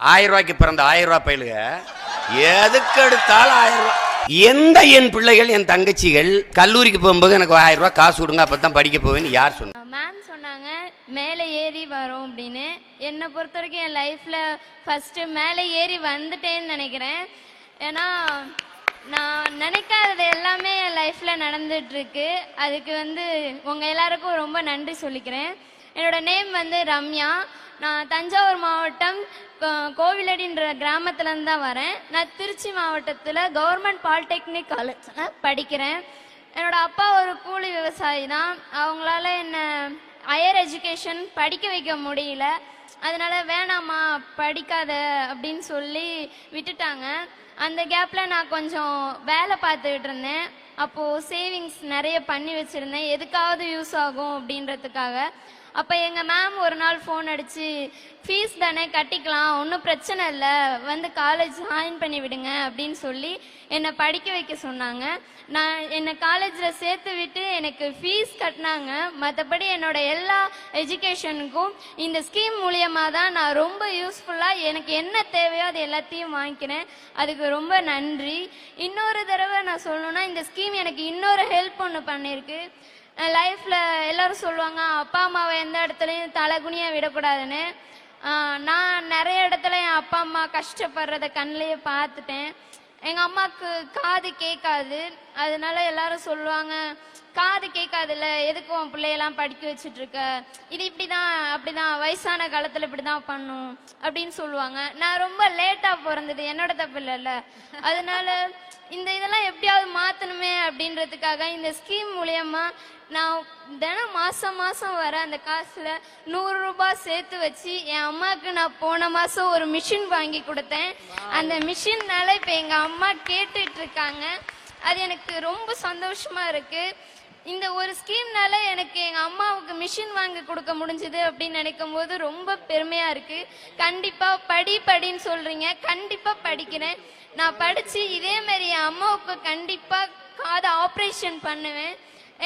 ஆயிரம் ரூபாய்க்கு பிறந்த ஆயிரம் ரூபாய் பயிலுக. எதுக்கு எடுத்தாலும் ஆயிரம் ரூபாய். எந்த என் பிள்ளைகள் என் தங்கச்சிகள் கல்லூரிக்கு போகும்போது எனக்கு ஆயிரம் ரூபாய் காசு கொடுங்க அப்பதான் படிக்க போவேன்னு யார் சொன்னா? மேம் சொன்னாங்க மேலே ஏறி வரும் அப்படின்னு. என்னை பொறுத்த வரைக்கும் என் லைஃப்பில் ஃபஸ்ட்டு மேலே ஏறி வந்துட்டேன்னு நினைக்கிறேன். ஏன்னா நான் நினைக்காதது எல்லாமே என் லைஃப்பில் நடந்துட்டுருக்கு. அதுக்கு வந்து உங்கள் எல்லாருக்கும் ரொம்ப நன்றி சொல்லிக்கிறேன். என்னோட நேம் வந்து ரம்யா. நான் தஞ்சாவூர் மாவட்டம் கோவிலடின்ற கிராமத்துலேருந்து தான் வரேன். நான் திருச்சி மாவட்டத்தில் கவர்மெண்ட் பாலிடெக்னிக் காலேஜில் படிக்கிறேன். என்னோடய அப்பா ஒரு கூலி விவசாயி தான் அவங்களால என்னை ஹையர் எஜுகேஷன் படிக்க வைக்க முடியல. அதனால வேணாமா படிக்காத அப்படின்னு சொல்லி விட்டுட்டாங்க. அந்த கேப்பில் நான் கொஞ்சம் வேலை பார்த்துக்கிட்டு இருந்தேன் அப்போது சேவிங்ஸ் நிறைய பண்ணி வச்சுருந்தேன். எதுக்காவது யூஸ் ஆகும் அப்படின்றதுக்காக. அப்போ எங்கள் மேம் ஒரு நாள் ஃபோன் அடித்து ஃபீஸ் தானே கட்டிக்கலாம் ஒன்றும் பிரச்சனை இல்லை வந்து காலேஜ் ஜாயின் பண்ணி விடுங்க அப்படின்னு சொல்லி என்னை படிக்க வைக்க சொன்னாங்க. நான் என்னை காலேஜில் சேர்த்து விட்டு எனக்கு ஃபீஸ் கட்டினாங்க. மற்றபடி என்னோட எல்லா எஜுகேஷனுக்கும் இந்த ஸ்கீம் மூலியமாக தான் நான் ரொம்ப யூஸ்ஃபுல்லாக எனக்கு என்ன தேவையோ அது எல்லாத்தையும் வாங்கிக்கிறேன். அதுக்கு ரொம்ப நன்றி. இன்னொரு தடவை நான் சொல்லணும்னா இந்த ஸ்கீம் எனக்கு இன்னொரு ஹெல்ப் ஒன்று பண்ணியிருக்கு லைஃப்பில் எல்லாரும் சொல்லுவாங்க அப்பா அம்மாவை எந்த இடத்துலையும் தலைகுனியாக விடக்கூடாதுன்னு. நான் நிறைய இடத்துல என் அப்பா அம்மா கஷ்டப்படுறத கண்ணிலேயே பார்த்துட்டேன். எங்கள் அம்மாவுக்கு காது கேட்காது. அதனால எல்லாரும் சொல்லுவாங்க காது கேட்காதுல்ல எதுக்கு உன் பிள்ளையெல்லாம் படிக்க வச்சுட்டு இருக்க இது இப்படி தான் அப்படி தான் வயசான காலத்தில் இப்படி தான் பண்ணும். அப்படின்னு சொல்லுவாங்க. நான் ரொம்ப லேட்டாக பிறந்தது என்னோட தப்பு இல்லைல்ல. அதனால இந்த இதெல்லாம் எப்படியாவது மாற்றணுமே அப்படின்றதுக்காக இந்த ஸ்கீம் மூலயமா நான் தினம் மாதம் மாதம் வர அந்த காசில் நூறு ரூபாய் சேர்த்து வச்சு என் அம்மாவுக்கு நான் போன மாதம் ஒரு மிஷின் வாங்கி கொடுத்தேன். அந்த மிஷின்னால இப்போ எங்கள் அம்மா கேட்டுட்டு இருக்காங்க. அது எனக்கு ரொம்ப சந்தோஷமா இருக்கு. இந்த ஒரு ஸ்கீம்னால எனக்கு எங்கள் அம்மாவுக்கு மிஷின் வாங்கி கொடுக்க முடிஞ்சது அப்படின்னு நினைக்கும் போது ரொம்ப பெருமையாக இருக்கு. கண்டிப்பாக படி படின்னு சொல்கிறீங்க கண்டிப்பாக படிக்கிறேன். நான் படித்து இதே மாதிரி என் அம்மாவுக்கு கண்டிப்பாக காதை ஆப்ரேஷன் பண்ணுவேன்.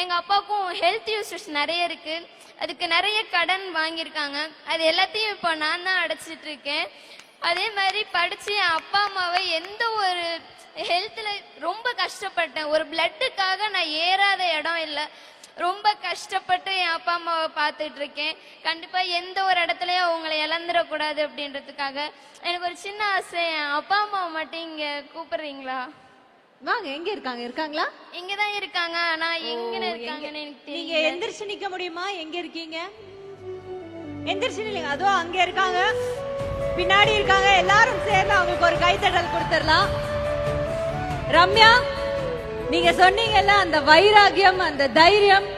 எங்கள் அப்பாவுக்கும் ஹெல்த் இஷ்யூஸ் நிறைய இருக்கு. அதுக்கு நிறைய கடன் வாங்கியிருக்காங்க. அது எல்லாத்தையும் இப்போ நான் தான் அடைச்சிட்டு இருக்கேன். அதே மாதிரி படித்து என் அப்பா அம்மாவை எந்த ஒரு ஹெல்த்தில் ரொம்ப கஷ்டப்பட்டேன். ஒரு பிளட்டுக்காக நான் ஏறாத இடம் இல்லை. ரொம்ப கஷ்டப்பட்டு என் அப்பா அம்மாவை பார்த்துட்டு இருக்கேன். கண்டிப்பாக எந்த ஒரு இடத்துலையும் அவங்கள இழந்துடக்கூடாது அப்படின்றதுக்காக எனக்கு ஒரு சின்ன ஆசை. என் அப்பா அம்மாவை மட்டும் இங்கே கூப்பிடுறீங்களா? வாங்க எங்க இருக்காங்க? இருக்காங்களா? இங்கே தான் இருக்காங்க. ஆனால் எங்கே இருக்காங்கன்னு எனக்கு நீங்க எந்திரிச்சு நிக்க முடியுமா? எங்க இருக்கீங்க? எந்திரிச்சு இல்லைங்க அதுவும் அங்க இருக்காங்க. பின்னாடி இருக்காங்க. எல்லாரும் சேர்ந்து அவங்களுக்கு ஒரு கைத்தட்டல் கொடுத்துடலாம். ரம்யா நீங்க சொன்னீங்கல்ல அந்த வைராகியம் அந்த தைரியம்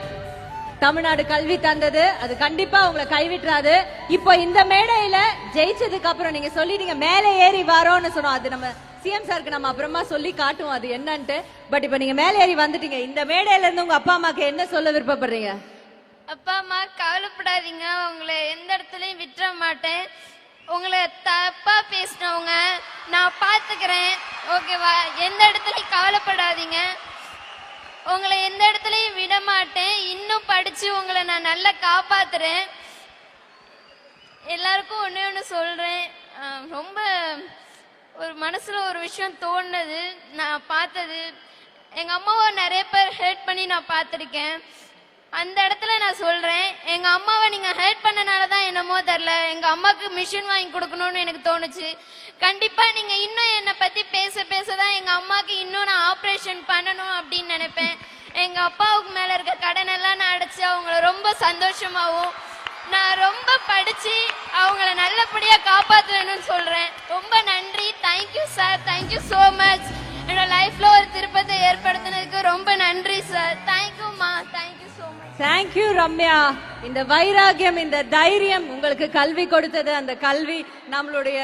தமிழ்நாடு கல்வி தந்தது. அது கண்டிப்பா உங்களை கைவிட்டுறாது. இப்போ இந்த மேடையில ஜெயிச்சதுக்கு அப்புறம் நீங்க சொல்லிட்டீங்க மேலே ஏறி வரோம்னு சொன்னோம். அது நம்ம சிஎம் சாருக்கு நம்ம அப்புறமா சொல்லி காட்டுவோம் அது என்னன்ட்டு. பட் இப்போ நீங்க மேலே ஏறி வந்துட்டீங்க. இந்த மேடையில இருந்து உங்க அப்பா அம்மாக்கு என்ன சொல்ல விருப்பப்படுறீங்க? அப்பா அம்மா கவலைப்படாதீங்க. உங்களை எந்த இடத்துலையும் விட்டுற மாட்டேன். உங்களை தப்பா பேசினவங்க நான் பார்த்துக்கிறேன் ஓகேவா? எந்த இடத்துலையும் கவலைப்படாதீங்க. உங்களை எந்த இடத்துலையும் விட மாட்டேன். இன்னும் படிச்சு உங்களை நான் நல்லா காப்பாத்துறேன். எல்லாருக்கும் ஒன்று ஒன்று சொல்றேன். ரொம்ப ஒரு மனசுல ஒரு விஷயம் தோணுனது. நான் பார்த்தது. எங்க அம்மாவை நிறைய பேர் ஹெல்ப் பண்ணி நான் பார்த்துருக்கேன். அந்த இடத்துல நான் சொல்றேன் எங்க அம்மாவை நீங்க ஹெல்ப் பண்ணனால தான் என்னமோ தெரில எங்க அம்மாவுக்கு மிஷின் வாங்கி கொடுக்கணும்னு எனக்கு தோணுச்சு. கண்டிப்பா நீங்க இன்னும் என்னை பத்தி பேச பேச தான் எங்க அம்மாவுக்கு இன்னும் நான் ஆப்ரேஷன் பண்ணணும் அப்படின்னு நினைப்பேன். எங்க அப்பாவுக்கு மேல இருக்க கடன் எல்லாம் நான் அடைச்சு அவங்கள ரொம்ப சந்தோஷமாவும் நான் ரொம்ப படிச்சு அவங்கள நல்லபடியா காப்பாத்துவேன்னு சொல்றேன். ரொம்ப நன்றி. Thank you sir thank you so much என்னோட லைஃப்ல ஒரு திருப்பத்தை ஏற்படுத்தினதுக்கு ரொம்ப நன்றி சார் தேங்க்யூமா தேங்க்யூ தேங்க்யூ ரம்யா இந்த வைராகியம் இந்த தைரியம் உங்களுக்கு கல்வி கொடுத்தது. அந்த கல்வி நம்மளுடைய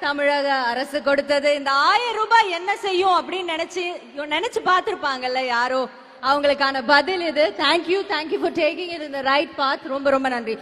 தமிழக அரசு கொடுத்தது. இந்த ஆயிரம் ரூபாய் என்ன செய்யும் அப்படின்னு நினைச்சு நினைச்சு பார்த்துருப்பாங்கல்ல யாரோ? அவங்களுக்கான பதில் இது. Thank you thank you for taking it இந்த ரைட் பாத் ரொம்ப ரொம்ப நன்றி.